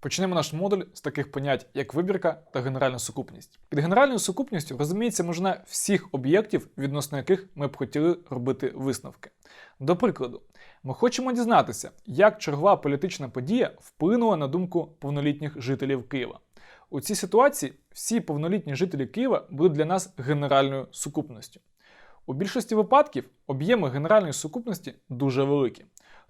Почнемо наш модуль з таких понять, як вибірка та генеральна сукупність. Під генеральною сукупністю розуміється множина всіх об'єктів, відносно яких ми б хотіли робити висновки. До прикладу, ми хочемо дізнатися, як чергова політична подія вплинула на думку повнолітніх жителів Києва. У цій ситуації всі повнолітні жителі Києва будуть для нас генеральною сукупністю. У більшості випадків об'єми генеральної сукупності дуже великі.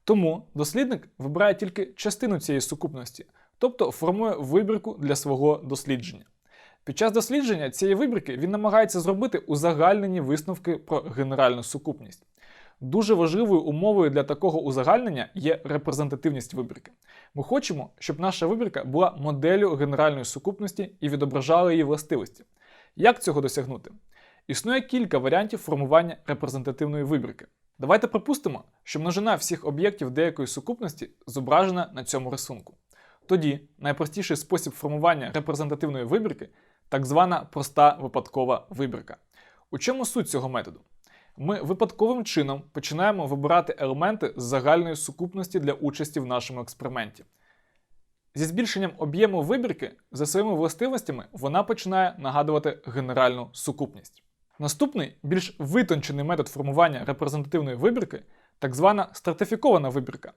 Тому дослідник вибирає тільки частину цієї сукупності, тобто формує вибірку для свого дослідження. Під час дослідження цієї вибірки він намагається зробити узагальнені висновки про генеральну сукупність. Дуже важливою умовою для такого узагальнення є репрезентативність вибірки. Ми хочемо, щоб наша вибірка була моделлю генеральної сукупності і відображала її властивості. Як цього досягнути? Існує кілька варіантів формування репрезентативної вибірки. Давайте припустимо, що множина всіх об'єктів деякої сукупності зображена на цьому рисунку. Тоді найпростіший спосіб формування репрезентативної вибірки так звана проста випадкова вибірка. У чому суть цього методу? Ми випадковим чином починаємо вибирати елементи з загальної сукупності для участі в нашому експерименті. Зі збільшенням об'єму вибірки за своїми властивостями вона починає нагадувати генеральну сукупність. Наступний, більш витончений метод формування репрезентативної вибірки так звана стратифікована вибірка.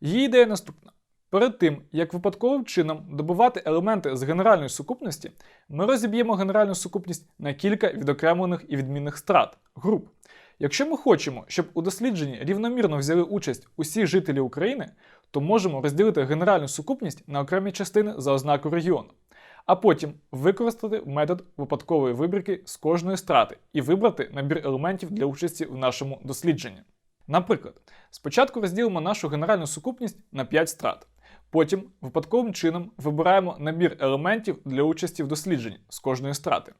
Її ідея наступна. Перед тим, як випадковим чином добувати елементи з генеральної сукупності, ми розіб'ємо генеральну сукупність на кілька відокремлених і відмінних страт груп. Якщо ми хочемо, щоб у дослідженні рівномірно взяли участь усі жителі України, то можемо розділити генеральну сукупність на окремі частини за ознакою регіону, а потім використати метод випадкової вибірки з кожної страти і вибрати набір елементів для участі в нашому дослідженні. Наприклад, спочатку розділимо нашу генеральну сукупність на 5 страт. Потім випадковим чином вибираємо набір елементів для участі в дослідженні з кожної страти.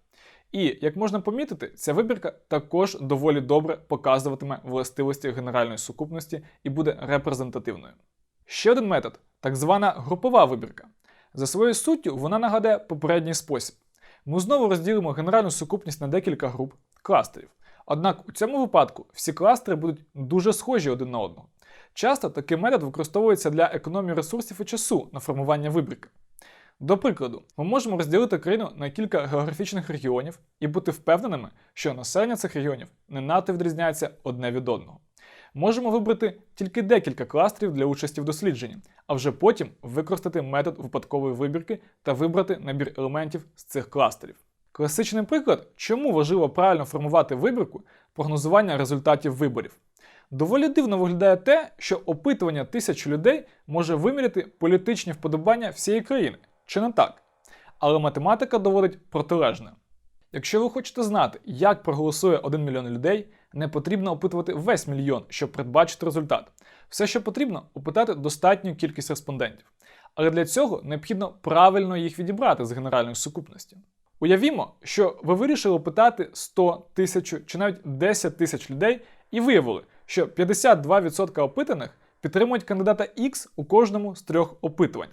І, як можна помітити, ця вибірка також доволі добре показуватиме властивості генеральної сукупності і буде репрезентативною. Ще один метод так звана групова вибірка. За своєю суттю, вона нагадує попередній спосіб. Ми знову розділимо генеральну сукупність на декілька груп кластерів. Однак у цьому випадку всі кластери будуть дуже схожі один на одного. Часто такий метод використовується для економії ресурсів і часу на формування вибірки. До прикладу, ми можемо розділити країну на кілька географічних регіонів і бути впевненими, що населення цих регіонів не надто відрізняється одне від одного. Можемо вибрати тільки декілька кластерів для участі в дослідженні, а вже потім використати метод випадкової вибірки та вибрати набір елементів з цих кластерів. Класичний приклад, чому важливо правильно формувати вибірку прогнозування результатів виборів. Доволі дивно виглядає те, що опитування тисяч людей може виміряти політичні вподобання всієї країни, чи не так? Але математика доводить протилежне. Якщо ви хочете знати, як проголосує 1 мільйон людей, не потрібно опитувати весь мільйон, щоб передбачити результат. Все, що потрібно, опитати достатню кількість респондентів. Але для цього необхідно правильно їх відібрати з генеральної сукупності. Уявімо, що ви вирішили опитати 100 тисяч чи навіть 10 тисяч людей і виявили, що 52% опитаних підтримують кандидата X у кожному з трьох опитувань.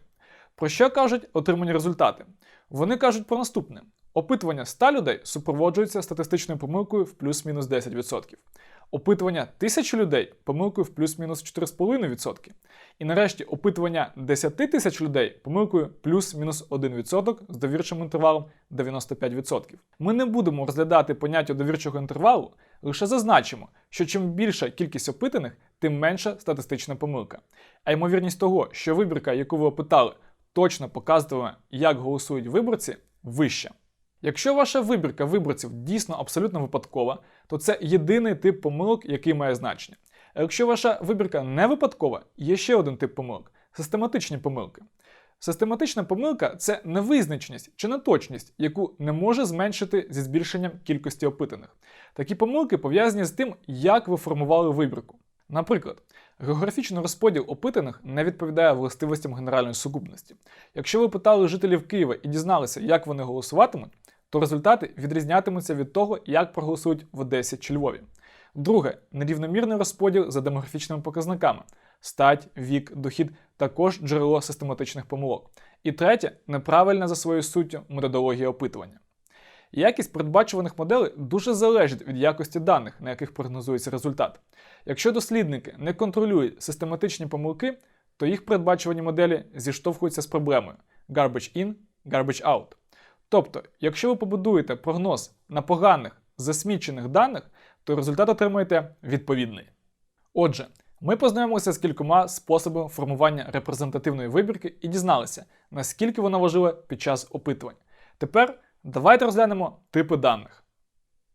Про що кажуть отримані результати? Вони кажуть про наступне: опитування 100 людей супроводжується статистичною помилкою в плюс-мінус 10%. Опитування 1000 людей помилкою в плюс-мінус 4,5%. І нарешті опитування 10 тисяч людей помилкою плюс-мінус 1% з довірчим інтервалом 95%. Ми не будемо розглядати поняття довірчого інтервалу, лише зазначимо, що чим більша кількість опитаних, тим менша статистична помилка. А ймовірність того, що вибірка, яку ви опитали, точно показуватиме, як голосують виборці, вища. Якщо ваша вибірка виборців дійсно абсолютно випадкова, то це єдиний тип помилок, який має значення. А якщо ваша вибірка не випадкова, є ще один тип помилок систематичні помилки. Систематична помилка це невизначеність чи неточність, яку не може зменшити зі збільшенням кількості опитаних. Такі помилки пов'язані з тим, як ви формували вибірку. Наприклад, географічний розподіл опитаних не відповідає властивостям генеральної сукупності. Якщо ви питали жителів Києва і дізналися, як вони голосуватимуть, то результати відрізнятимуться від того, як проголосують в Одесі чи Львові. Друге нерівномірний розподіл за демографічними показниками стать, вік, дохід також джерело систематичних помилок. І третє неправильна за своєю суттю методологія опитування. Якість передбачуваних моделей дуже залежить від якості даних, на яких прогнозується результат. Якщо дослідники не контролюють систематичні помилки, то їх передбачувані моделі зіштовхуються з проблемою garbage in, garbage out. Тобто, якщо ви побудуєте прогноз на поганих засмічених даних, то результат отримаєте відповідний. Отже, ми познайомилися з кількома способами формування репрезентативної вибірки і дізналися, наскільки вона важлива під час опитувань. Тепер давайте розглянемо типи даних.